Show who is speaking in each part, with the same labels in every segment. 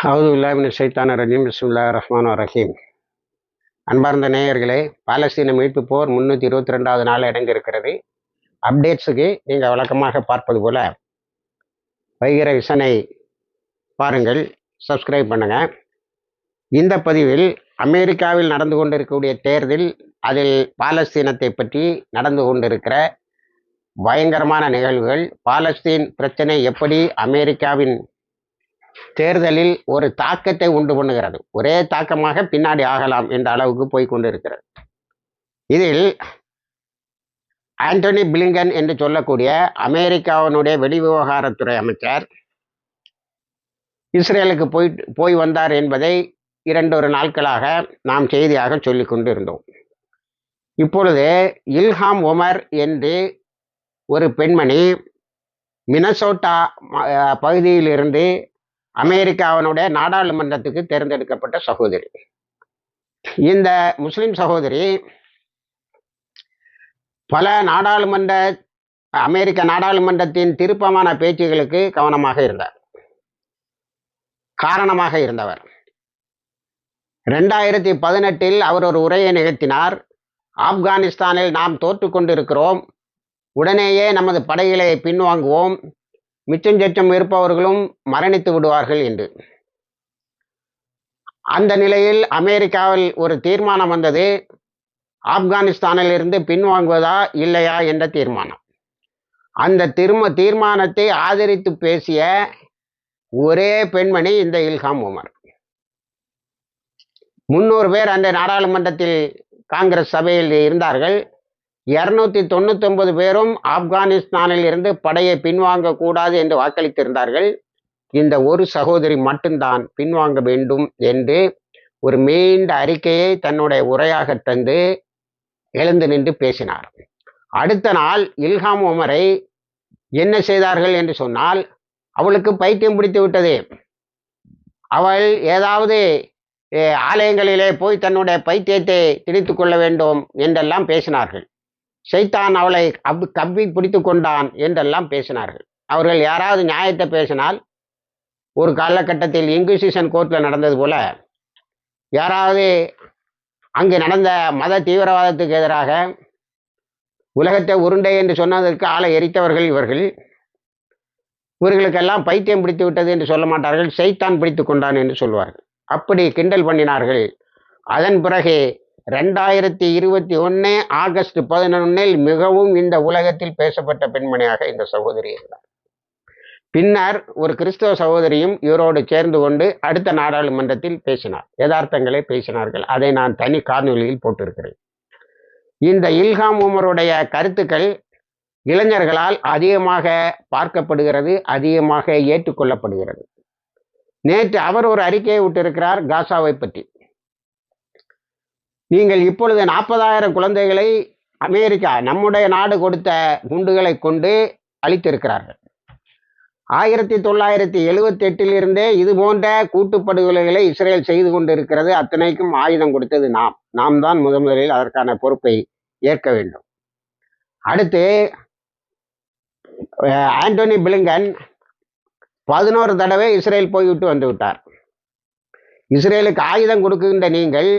Speaker 1: அவுதுல்லாமின் சைத்தான ரஜீம். பிஸ்முல்லா ரஹ்மான் ரஹீம். அன்பார்ந்த நேயர்களே பாலஸ்தீன மீட்பு போர் முந்நூற்றி இருபத்தி ரெண்டாவது நாள் இணைந்திருக்கிறது அப்டேட்ஸுக்கு நீங்கள் வழக்கமாக பார்ப்பது போல் வைகிற விசனை பாருங்கள் சப்ஸ்கிரைப் பண்ணுங்கள் இந்த பதிவில் அமெரிக்காவில் நடந்து கொண்டிருக்கக்கூடிய தேர்தல் அதில் பாலஸ்தீனத்தை பற்றி நடந்து கொண்டிருக்கிற பயங்கரமான நிகழ்வுகள் பாலஸ்தீன் பிரச்சனை எப்படி அமெரிக்காவின் தேர்தலில் ஒரு தாக்கத்தை உண்டு பண்ணுகிறது. ஒரே தாக்கமாக பின்னாடி ஆகலாம் என்ற அளவுக்கு போய் கொண்டிருக்கிறது. இதில் ஆண்டனி பிளிங்கன் என்று சொல்லக்கூடிய அமெரிக்காவினுடைய வெளிவிவகாரத்துறை அமைச்சர் இஸ்ரேலுக்கு போய் போய் வந்தார் என்பதை இரண்டொரு நாட்களாக நாம் செய்தியாக சொல்லி கொண்டிருந்தோம். இப்பொழுது இல்ஹாம் ஒமர் என்று ஒரு பெண்மணி மினசோட்டா பகுதியிலிருந்து அமெரிக்காவினுடைய நாடாளுமன்றத்துக்கு தேர்ந்தெடுக்கப்பட்ட சகோதரி. இந்த முஸ்லிம் சகோதரி பல நாடாளுமன்ற அமெரிக்க நாடாளுமன்றத்தின் திருப்பமான பேச்சுகளுக்கு கவனமாக இருந்தார். காரணமாக இருந்தவர். ரெண்டாயிரத்தி பதினெட்டில் அவர் ஒரு உரையை நிகழ்த்தினார். ஆப்கானிஸ்தானில் நாம் தோற்று கொண்டிருக்கிறோம் உடனேயே நமது படைகளை பின்வாங்குவோம். மிச்சஞ்சச்சம் இருப்பவர்களும் மரணித்து விடுவார்கள் என்று. அந்த நிலையில் அமெரிக்காவில் ஒரு தீர்மானம் வந்தது. ஆப்கானிஸ்தானில் இருந்து பின்வாங்குவதா இல்லையா என்ற தீர்மானம். அந்த திரும தீர்மானத்தை ஆதரித்து பேசிய ஒரே பெண்மணி இந்த இல்ஹாம் உமர். முன்னூறு பேர் அந்த நாடாளுமன்றத்தில் காங்கிரஸ் சபையில் இருந்தார்கள். இருநூத்தி தொண்ணூத்தொன்பது பேரும் ஆப்கானிஸ்தானில் இருந்து படையை பின்வாங்க கூடாது என்று வாக்களித்திருந்தார்கள். இந்த ஒரு சகோதரி மட்டும்தான் பின்வாங்க வேண்டும் என்று ஒரு மீண்ட அறிக்கையை தன்னுடைய உரையாக தந்து எழுந்து நின்று பேசினார். அடுத்த நாள் இல்ஹாம் உமரை என்ன செய்தார்கள் என்று சொன்னால் அவளுக்கு பைத்தியம் பிடித்து விட்டது. அவள் ஏதாவது ஆலயங்களிலே போய் தன்னுடைய பைத்தியத்தை திணித்து கொள்ள வேண்டும் என்றெல்லாம் பேசினார்கள். சைத்தான் அவளை அப் கவ்வி பிடித்து கொண்டான் என்றெல்லாம் பேசினார்கள். அவர்கள் யாராவது நியாயத்தை பேசினால் ஒரு காலகட்டத்தில் இன்குசிஷன் கோர்ட்டில் நடந்தது போல யாராவது அங்கு நடந்த மத தீவிரவாதத்துக்கு எதிராக உலகத்தை உருண்டை என்று சொன்னதற்கு ஆளை எரித்தவர்கள் இவர்கள். இவர்களுக்கெல்லாம் பைத்தியம் பிடித்து விட்டது என்று சொல்ல மாட்டார்கள். செய்தான் பிடித்து கொண்டான் என்று சொல்வார்கள். அப்படி கிண்டல் பண்ணினார்கள். அதன் பிறகு ரெண்டாயிரத்தி இருபத்தி ஒன்று ஆகஸ்ட் பதினொன்னில் மிகவும் இந்த உலகத்தில் பேசப்பட்ட பெண்மணியாக இந்த சகோதரி இருந்தார். பின்னர் ஒரு கிறிஸ்தவ சகோதரியும் இவரோடு சேர்ந்து கொண்டு அடுத்த நாடாளுமன்றத்தில் பேசினார். யதார்த்தங்களை பேசினார்கள். அதை நான் தனி காணொலியில் போட்டிருக்கிறேன். இந்த இல்ஹாம் உமருடைய கருத்துக்கள் இளைஞர்களால் அதிகமாக பார்க்கப்படுகிறது அதிகமாக ஏற்றுக்கொள்ளப்படுகிறது. நேற்று அவர் ஒரு அறிக்கையை விட்டிருக்கிறார் காசாவை பற்றி. நீங்கள் இப்பொழுது நாற்பதாயிரம் குழந்தைகளை அமெரிக்கா நம்முடைய நாடு கொடுத்த குண்டுகளை கொண்டு அழித்திருக்கிறார்கள். ஆயிரத்தி தொள்ளாயிரத்தி எழுவத்தி எட்டிலிருந்தே இது போன்ற கூட்டுப்படுகொலைகளை இஸ்ரேல் செய்து கொண்டிருக்கிறது. அத்தனைக்கும் ஆயுதம் கொடுத்தது நாம். நாம் தான் முதன்முதலில் அதற்கான பொறுப்பை ஏற்க வேண்டும். அடுத்து ஆண்டோனி பிளிங்கன் பதினோரு தடவை இஸ்ரேல் போய்விட்டு வந்து விட்டார். இஸ்ரேலுக்கு ஆயுதம் கொடுக்கின்ற நீங்கள்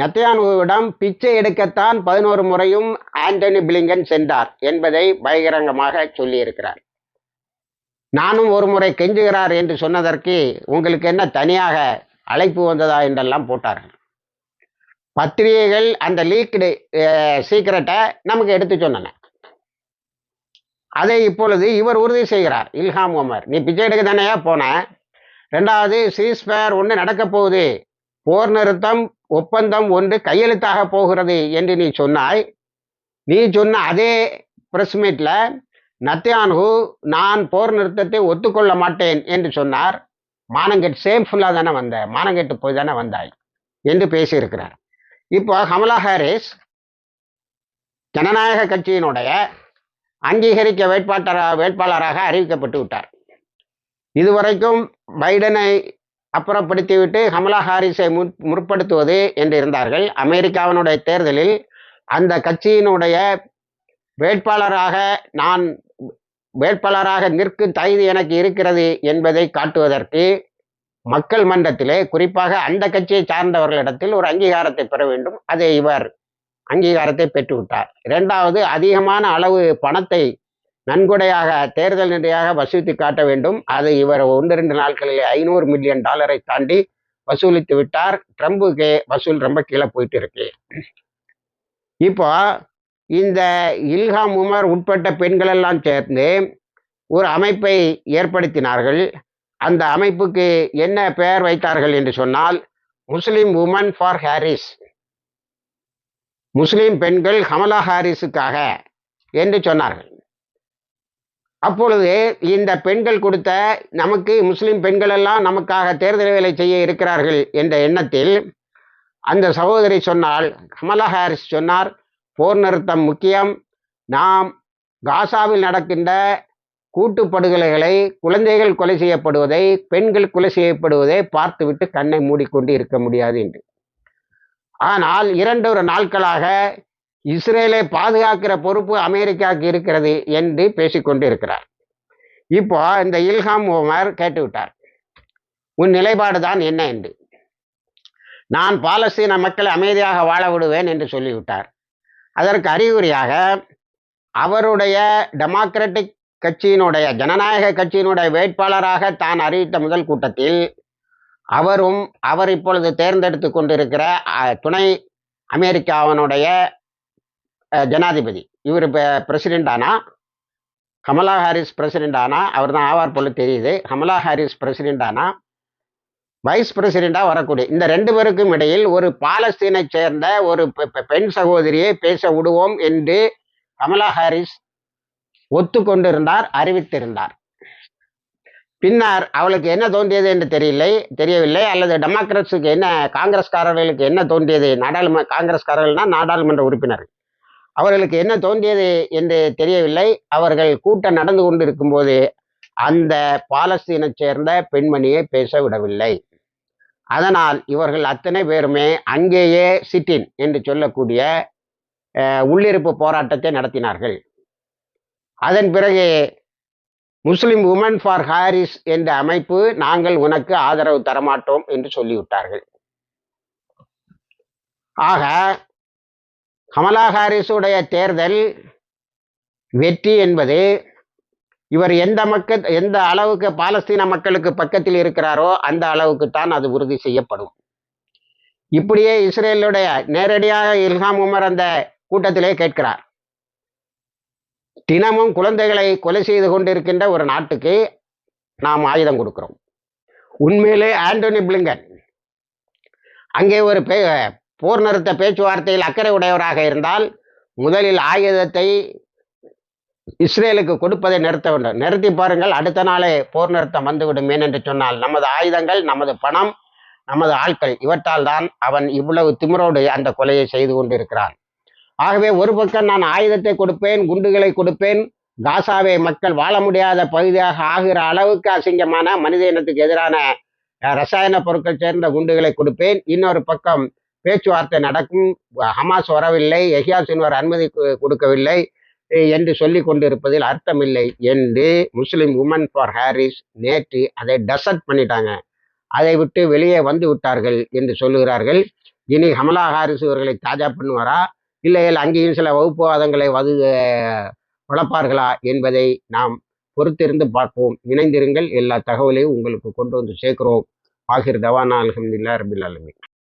Speaker 1: நத்தியானுவிடம் பிச்சை எடுக்கத்தான் பதினோரு முறையும் ஆண்டனி பிளிங்கன் சென்றார் என்பதை பகிரங்கமாக சொல்லியிருக்கிறார். நானும் ஒரு முறை கெஞ்சுகிறார் என்று சொன்னதற்கு உங்களுக்கு என்ன தனியாக அழைப்பு வந்ததா என்றெல்லாம் போட்டார்கள். பத்திரிகைகள் அந்த லீக்டு சீக்கிரட்டை நமக்கு எடுத்து சொன்னன. அதை இப்பொழுது இவர் உறுதி செய்கிறார். இல்ஹாம் உமர் நீ பிச்சை எடுக்க தானேயா போன? ரெண்டாவது சீஸ்பேர் ஒன்று நடக்க போகுது. போர் நிறுத்தம் ஒப்பந்தம் ஒன்று கையெழுத்தாக போகிறது என்று நீ சொன்னாய். நீ சொன்ன அதே பிரஸ் மீட்டில் நத்தியான்ஹு நான் போர் நிறுத்தத்தை ஒத்துக்கொள்ள மாட்டேன் என்று சொன்னார். மானங்கெட் சேம்ஃபுல்லாக தானே வந்த மானங்கெட்டு போய் தானே வந்தாய் என்று பேசியிருக்கிறார். இப்போ கமலா ஹாரிஸ் ஜனநாயக கட்சியினுடைய அங்கீகரிக்க வேட்பாளராக வேட்பாளராக அறிவிக்கப்பட்டு விட்டார். இதுவரைக்கும் பைடனை அப்புறப்படுத்திவிட்டு கமலா ஹாரிஸை முற் முற்படுத்துவது என்று இருந்தார்கள். அமெரிக்காவினுடைய தேர்தலில் அந்த கட்சியினுடைய வேட்பாளராக நான் வேட்பாளராக நிற்கும் தகுதி எனக்கு இருக்கிறது என்பதை காட்டுவதற்கு மக்கள் மன்றத்திலே குறிப்பாக அந்த கட்சியை சார்ந்தவர்களிடத்தில் ஒரு அங்கீகாரத்தை பெற வேண்டும். அதை இவர் அங்கீகாரத்தை பெற்றுவிட்டார். இரண்டாவது அதிகமான அளவு பணத்தை நன்கொடையாக தேர்தல் நிதியாக வசூலித்து காட்ட வேண்டும். அது இவர் ஒன்று ரெண்டு நாட்களிலே ஐநூறு மில்லியன் டாலரை தாண்டி வசூலித்து விட்டார். ட்ரம்புக்கு வசூல் ரொம்ப கீழே போயிட்டு இருக்கு. இப்போ இந்த இல்ஹாம் உமர் உட்பட்ட பெண்கள் எல்லாம் சேர்ந்து ஒரு அமைப்பை ஏற்படுத்தினார்கள். அந்த அமைப்புக்கு என்ன பெயர் வைத்தார்கள் என்று சொன்னால் முஸ்லிம் உமன் ஃபார் ஹாரிஸ். முஸ்லிம் பெண்கள் ஹமலா ஹாரிஸுக்காக என்று சொன்னார்கள். அப்பொழுது இந்த பெண்கள் கொடுத்த நமக்கு முஸ்லிம் பெண்கள் எல்லாம் நமக்காக தேர்தல் வேலை செய்ய இருக்கிறார்கள் என்ற எண்ணத்தில் அந்த சகோதரி சொன்னால் கமலா ஹாரிஸ் சொன்னார் போர் நிறுத்தம் முக்கியம். நாம் காசாவில் நடக்கின்ற கூட்டு படுகொலைகளை குழந்தைகள் கொலை செய்யப்படுவதை பெண்கள் கொலை செய்யப்படுவதை பார்த்துவிட்டு கண்ணை மூடிக்கொண்டு இருக்க முடியாது என்று. ஆனால் இரண்டொரு நாட்களாக இஸ்ரேலை பாதுகாக்கிற பொறுப்பு அமெரிக்காவுக்கு இருக்கிறது என்று பேசிக்கொண்டு இருக்கிறார் இப்போ இந்த இல்ஹாம் ஓமர் கேட்டுவிட்டார். உன் நிலைப்பாடு தான் என்ன என்று. நான் பாலஸ்தீன மக்களை அமைதியாக வாழ விடுவேன் என்று சொல்லிவிட்டார். அதற்கு அறிகுறியாக அவருடைய டெமோக்ராட்டிக் கட்சியினுடைய ஜனநாயக கட்சியினுடைய வேட்பாளராக தான் அறிவித்த முதல் கூட்டத்தில் அவரும் அவர் இப்பொழுது தேர்ந்தெடுத்து கொண்டிருக்கிற துணை அமெரிக்காவினுடைய ஜனாதிபதி. இவர் இப்போ பிரசிடெண்ட் ஆனால் கமலா ஹாரிஸ் பிரசிடென்ட் ஆனா அவர் தான் ஆவார் போல தெரியுது. கமலா ஹாரிஸ் பிரசிடென்ட் ஆனா வைஸ் பிரசிடெண்டாக வரக்கூடிய இந்த ரெண்டு பேருக்கும் இடையில் ஒரு பாலஸ்தீனை சேர்ந்த ஒரு பெ- பெண் சகோதரியை பேச விடுவோம் என்று கமலா ஹாரிஸ் ஒத்துக்கொண்டிருந்தார் அறிவித்திருந்தார். பின்னர் அவளுக்கு என்ன தோன்றியது என்று தெரியலை தெரியவில்லை. அல்லது டெமோக்ராட்ஸுக்கு என்ன காங்கிரஸ்காரர்களுக்கு என்ன தோன்றியது நாடாளுமன்ற காங்கிரஸ்காரர்கள்னா நாடாளுமன்ற உறுப்பினர்கள். அவர்களுக்கு என்ன தோன்றியது என்று தெரியவில்லை. அவர்கள் கூட்டம் நடந்து கொண்டிருக்கும் போது அந்த பாலஸ்தீனை சேர்ந்த பெண்மணியை பேச விடவில்லை அதனால் இவர்கள் அத்தனை பேருமே அங்கேயே சிட்டின் என்று சொல்லக்கூடிய உள்ளிருப்பு போராட்டத்தை நடத்தினார்கள். அதன் பிறகு முஸ்லிம் உமன் ஃபார் ஹாரிஸ் என்ற அமைப்பு நாங்கள் உனக்கு ஆதரவு தரமாட்டோம் என்று சொல்லிவிட்டார்கள். ஆக கமலா ஹாரிஸுடைய தேர்தல் வெற்றி என்பது இவர் எந்த மக்கள் எந்த அளவுக்கு பாலஸ்தீன மக்களுக்கு பக்கத்தில் இருக்கிறாரோ அந்த அளவுக்கு தான் அது உறுதி செய்யப்படும். இப்படியே இஸ்ரேலுடைய நேரடியாக இல்ஹாம் உமர் அந்த கூட்டத்திலே கேட்கிறார். தினமும் குழந்தைகளை கொலை செய்து கொண்டிருக்கின்ற ஒரு நாட்டுக்கு நாம் ஆயுதம் கொடுக்கிறோம். உண்மையிலே ஆண்டோனி பிளிங்கன் அங்கே ஒரு போர் நிறுத்த பேச்சுவார்த்தையில் அக்கறை உடையவராக இருந்தால் முதலில் ஆயுதத்தை இஸ்ரேலுக்கு கொடுப்பதை நிறுத்த வேண்டும். நிறுத்தி பாருங்கள் அடுத்த நாளே போர் நிறுத்தம் வந்துவிடும் ஏனென்று சொன்னால் நமது ஆயுதங்கள் நமது பணம் நமது ஆட்கள் இவற்றால் தான் அவன் இவ்வளவு திமிரோடு அந்த கொலையை செய்து கொண்டிருக்கிறான். ஆகவே ஒரு பக்கம் நான் ஆயுதத்தை கொடுப்பேன் குண்டுகளை கொடுப்பேன் காசாவை மக்கள் வாழ முடியாத பகுதியாக ஆகிற அளவுக்கு அசிங்கமான மனித இனத்துக்கு எதிரான ரசாயன பொருட்கள் சேர்ந்த குண்டுகளை கொடுப்பேன். இன்னொரு பக்கம் பேச்சுவார்த்தை நடக்கும். ஹமாஸ் வரவில்லை. எஹியா சின்வர் அனுமதி கொடுக்கவில்லை. என்று சொல்லி கொண்டிருப்பதில் அர்த்தமில்லை என்று முஸ்லிம் உமன் ஃபார் ஹாரிஸ் நேற்று அதை டசட் பண்ணிட்டாங்க. அதை விட்டு வெளியே வந்து விட்டார்கள் என்று சொல்லுகிறார்கள். இனி ஹமலா ஹாரிஸ் இவர்களை தாஜா பண்ணுவாரா? இல்லையில் அங்கேயும் சில வகுப்புவாதங்களை வது வளர்ப்பார்களா என்பதை நாம் பொறுத்திருந்து பார்ப்போம். இணைந்திருங்கள். எல்லா தகவலையும் உங்களுக்கு கொண்டு வந்து சேர்க்கிறோம். ஆகிர் தவானா அலமதுல்லா ரபில் ஆலமீன்.